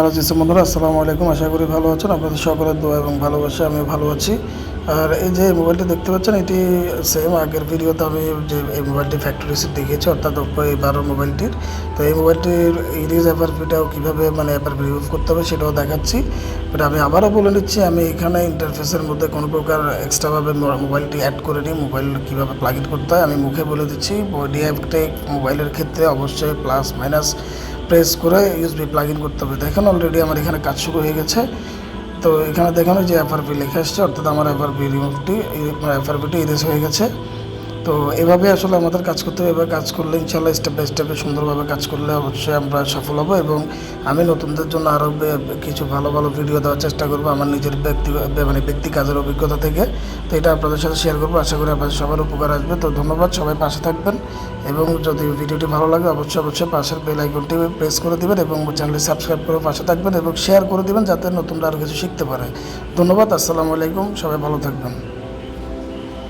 Hello জিসে বন্ধুরা? আসসালামু আলাইকুম। আশা করি ভালো আছেন। আপনাদের সকলের দোয়া এবং ভালোবাসা আমি ভালো আছি। আর এই যে মোবাইলটি দেখতে পাচ্ছেন, এটি সেম আগের ভিডিওতে আমি যে এই মোবাইলটি ফ্যাক্টরি সিট দেখিয়েছি, অর্থাৎ ওপো এই বারো মোবাইলটির। তো এই মোবাইলটির ইরিজ অ্যাপারপিটাও কীভাবে মানে অ্যাপারপি ইউজ করতে হবে সেটাও দেখাচ্ছি। বাট আমি আবারও বলে নিচ্ছি, আমি এখানে ইন্টারফেসের মধ্যে কোনো প্রকার এক্সট্রাভাবে মোবাইলটি অ্যাড করে নিই। মোবাইল কীভাবে প্লাগ ইন করতে হয়, আমি মুখে বলে দিচ্ছি। ডিএফটেক মোবাইলের ক্ষেত্রে অবশ্যই প্লাস মাইনাস প্রেস করে ইউএসবি প্লাগ ইন করতে হবে। দেখেন অলরেডি আমার এখানে কাজ শুরু হয়ে গেছে। তো এখানে দেখানো যে এফআরপি লেখা আসছে অর্থাৎ আমার এফআরপি রিমুভটি এফআরপিটি ইরেজ হয়ে গেছে। তো এভাবে আসলে আমাদের কাজ করতে হবে। কাজ করলে ইনশাল্লাহ স্টেপ বাই স্টেপে সুন্দরভাবে কাজ করলে অবশ্যই আমরা সফল হব এবং আমি নতুনদের জন্য আরও কিছু ভালো ভালো ভিডিও দেওয়ার চেষ্টা করব আমার নিজের ব্যক্তি মানে ব্যক্তি কাজের অভিজ্ঞতা থেকে। তো এটা আপনাদের সাথে শেয়ার করব। আশা করি আপনাদের সবার উপকার আসবে। তো ধন্যবাদ। সবাই পাশে থাকবেন এবং যদি ভিডিওটি ভালো লাগে অবশ্যই অবশ্যই পাশের বেল আইকনটি প্রেস করে দিবেন এবং চ্যানেলটি সাবস্ক্রাইব করে পাশে থাকবেন এবং শেয়ার করে দেবেন যাতে নতুনরা আরও কিছু শিখতে পারে। ধন্যবাদ। আসসালামু আলাইকুম। সবাই ভালো থাকবেন।